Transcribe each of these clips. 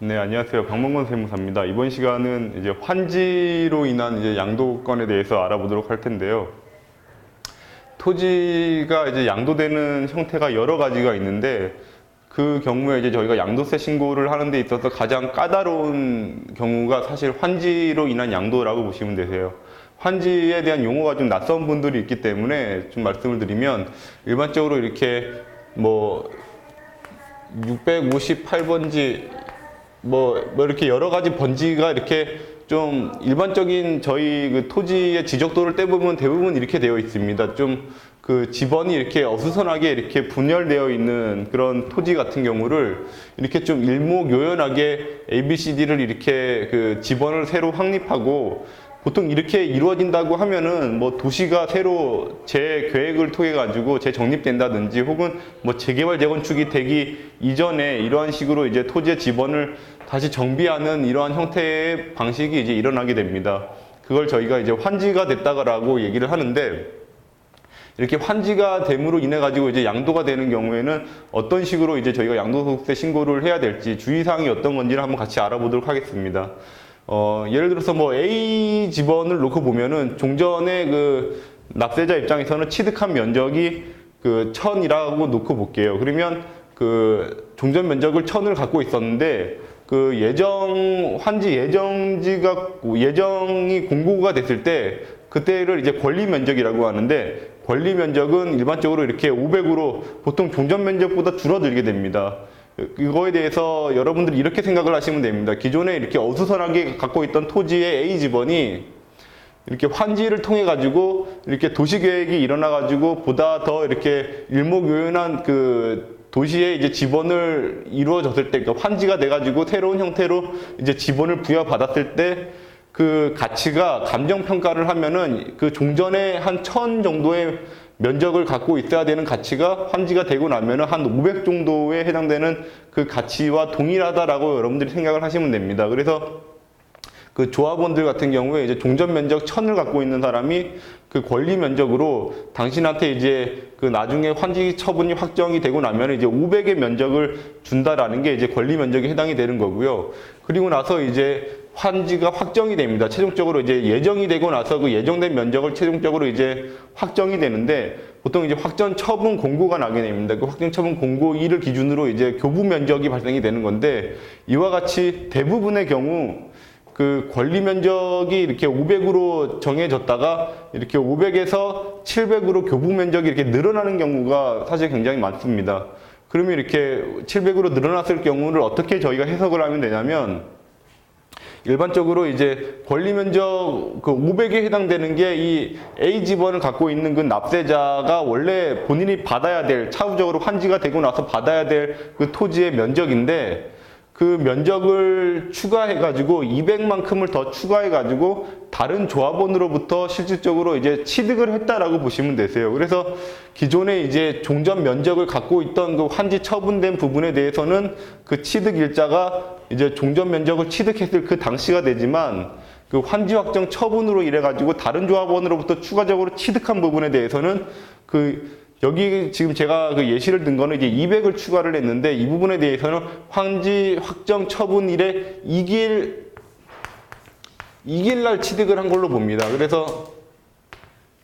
네, 안녕하세요. 박mon건 세무사입니다. 이번 시간은 이제 환지로 인한 이제 양도권에 대해서 알아보도록 할 텐데요. 토지가 이제 양도되는 형태가 여러 가지가 있는데 그 경우에 이제 저희가 양도세 신고를 하는 데 있어서 가장 까다로운 경우가 사실 환지로 인한 양도라고 보시면 되세요. 환지에 대한 용어가 좀 낯선 분들이 있기 때문에 좀 말씀을 드리면 일반적으로 이렇게 뭐 658번지 뭐, 뭐 이렇게 여러 가지 번지가 이렇게 좀 일반적인 저희 그 토지의 지적도를 떼보면 대부분 이렇게 되어 있습니다. 좀 그 지번이 이렇게 어수선하게 이렇게 분열되어 있는 그런 토지 같은 경우를 이렇게 좀 일목요연하게 ABCD를 이렇게 그 지번을 새로 확립하고 보통 이렇게 이루어진다고 하면은 뭐 도시가 새로 재계획을 통해 가지고 재정립된다든지 혹은 뭐 재개발 재건축이 되기 이전에 이러한 식으로 이제 토지의 지번을 다시 정비하는 이러한 형태의 방식이 이제 일어나게 됩니다. 그걸 저희가 이제 환지가 됐다라고 얘기를 하는데 이렇게 환지가 됨으로 인해 가지고 이제 양도가 되는 경우에는 어떤 식으로 이제 저희가 양도소득세 신고를 해야 될지 주의사항이 어떤 건지를 한번 같이 알아보도록 하겠습니다. 어, 예를 들어서 뭐 A 지번을 놓고 보면은 종전의 그 납세자 입장에서는 취득한 면적이 그 천이라고 놓고 볼게요. 그러면 그 종전 면적을 천을 갖고 있었는데 그 예정 환지 예정지가 예정이 공고가 됐을 때 그때를 이제 권리 면적이라고 하는데 권리 면적은 일반적으로 이렇게 500으로 보통 종전 면적보다 줄어들게 됩니다. 이거에 대해서 여러분들이 이렇게 생각을 하시면 됩니다. 기존에 이렇게 어수선하게 갖고 있던 토지의 A 지번이 이렇게 환지를 통해 가지고 이렇게 도시 계획이 일어나 가지고 보다 더 이렇게 일목요연한 그 도시의 이제 지번을 이루어졌을 때, 그러니까 환지가 돼 가지고 새로운 형태로 이제 지번을 부여받았을 때 그 가치가 감정 평가를 하면은 그 종전에 한 천 정도의 면적을 갖고 있어야 되는 가치가 환지가 되고 나면은 한500 정도에 해당되는 그 가치와 동일하다라고 여러분들이 생각을 하시면 됩니다. 그래서 그 조합원들 같은 경우에 이제 종전 면적 천을 갖고 있는 사람이 그 권리 면적으로 당신한테 이제 그 나중에 환지 처분이 확정이 되고 나면 이제 500의 면적을 준다라는 게 이제 권리 면적에 해당이 되는 거고요. 그리고 나서 이제 환지가 확정이 됩니다. 최종적으로 이제 예정이 되고 나서 그 예정된 면적을 최종적으로 이제 확정이 되는데 보통 이제 확정 처분 공고가 나게 됩니다. 그 확정 처분 공고 2를 기준으로 이제 교부 면적이 발생이 되는 건데 이와 같이 대부분의 경우 그 권리 면적이 이렇게 500으로 정해졌다가 이렇게 500에서 700으로 교부 면적이 이렇게 늘어나는 경우가 사실 굉장히 많습니다. 그러면 이렇게 700으로 늘어났을 경우를 어떻게 저희가 해석을 하면 되냐면 일반적으로 이제 권리 면적 그 500에 해당되는 게 이 A 지번을 갖고 있는 그 납세자가 원래 본인이 받아야 될 차후적으로 환지가 되고 나서 받아야 될 그 토지의 면적인데 그 면적을 추가해 가지고 200만큼을 더 추가해 가지고 다른 조합원으로부터 실질적으로 이제 취득을 했다라고 보시면 되세요. 그래서 기존에 이제 종전 면적을 갖고 있던 그 환지 처분된 부분에 대해서는 그 취득 일자가 이제 종전 면적을 취득했을 그 당시가 되지만 그 환지 확정 처분으로 이래 가지고 다른 조합원으로부터 추가적으로 취득한 부분에 대해서는 그 여기 지금 제가 그 예시를 든 거는 이제 200을 추가를 했는데 이 부분에 대해서는 환지 확정 처분 일에 2길 2길 날 취득을 한 걸로 봅니다. 그래서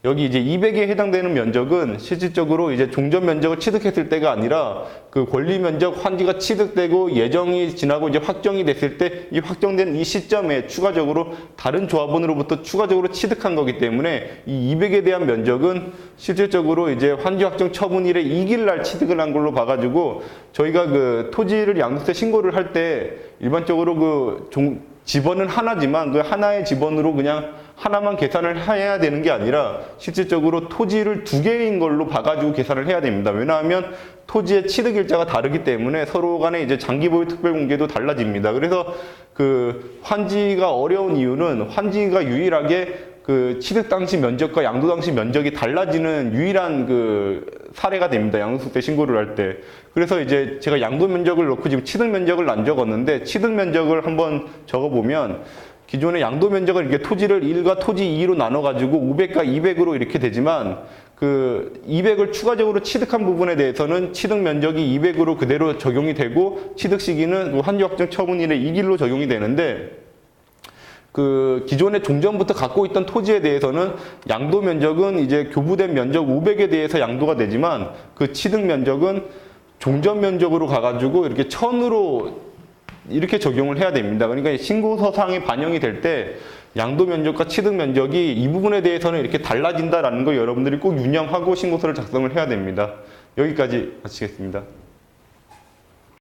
여기 이제 200에 해당되는 면적은 실질적으로 이제 종전 면적을 취득했을 때가 아니라 그 권리 면적 환지가 취득되고 예정이 지나고 이제 확정이 됐을 때 이 확정된 이 시점에 추가적으로 다른 조합원으로부터 추가적으로 취득한 거기 때문에 이 200에 대한 면적은 실질적으로 이제 환지 확정 처분일에 이길 날 취득을 한 걸로 봐가지고 저희가 그 토지를 양도세 신고를 할 때 일반적으로 그 종, 지번은 하나지만 그 하나의 지번으로 그냥 하나만 계산을 해야 되는 게 아니라 실질적으로 토지를 두 개인 걸로 봐가지고 계산을 해야 됩니다. 왜냐하면 토지의 취득 일자가 다르기 때문에 서로 간에 이제 장기 보유 특별 공개도 달라집니다. 그래서 그 환지가 어려운 이유는 환지가 유일하게 그 취득 당시 면적과 양도 당시 면적이 달라지는 유일한 그 사례가 됩니다. 양도소득세 신고를 할 때. 그래서 이제 제가 양도 면적을 놓고 지금 취득 면적을 안 적었는데 취득 면적을 한번 적어보면 기존의 양도 면적을 이렇게 토지를 1과 토지 2로 나눠가지고 500과 200으로 이렇게 되지만 그 200을 추가적으로 취득한 부분에 대해서는 취득 면적이 200으로 그대로 적용이 되고 취득 시기는 그 환유 확정 처분일의 2일로 적용이 되는데 그 기존에 종전부터 갖고 있던 토지에 대해서는 양도 면적은 이제 교부된 면적 500에 대해서 양도가 되지만 그 취득 면적은 종전 면적으로 가가지고 이렇게 천으로 이렇게 적용을 해야 됩니다. 그러니까 신고서상에 반영이 될 때 양도 면적과 취득 면적이 이 부분에 대해서는 이렇게 달라진다라는 거 여러분들이 꼭 유념하고 신고서를 작성을 해야 됩니다. 여기까지 마치겠습니다.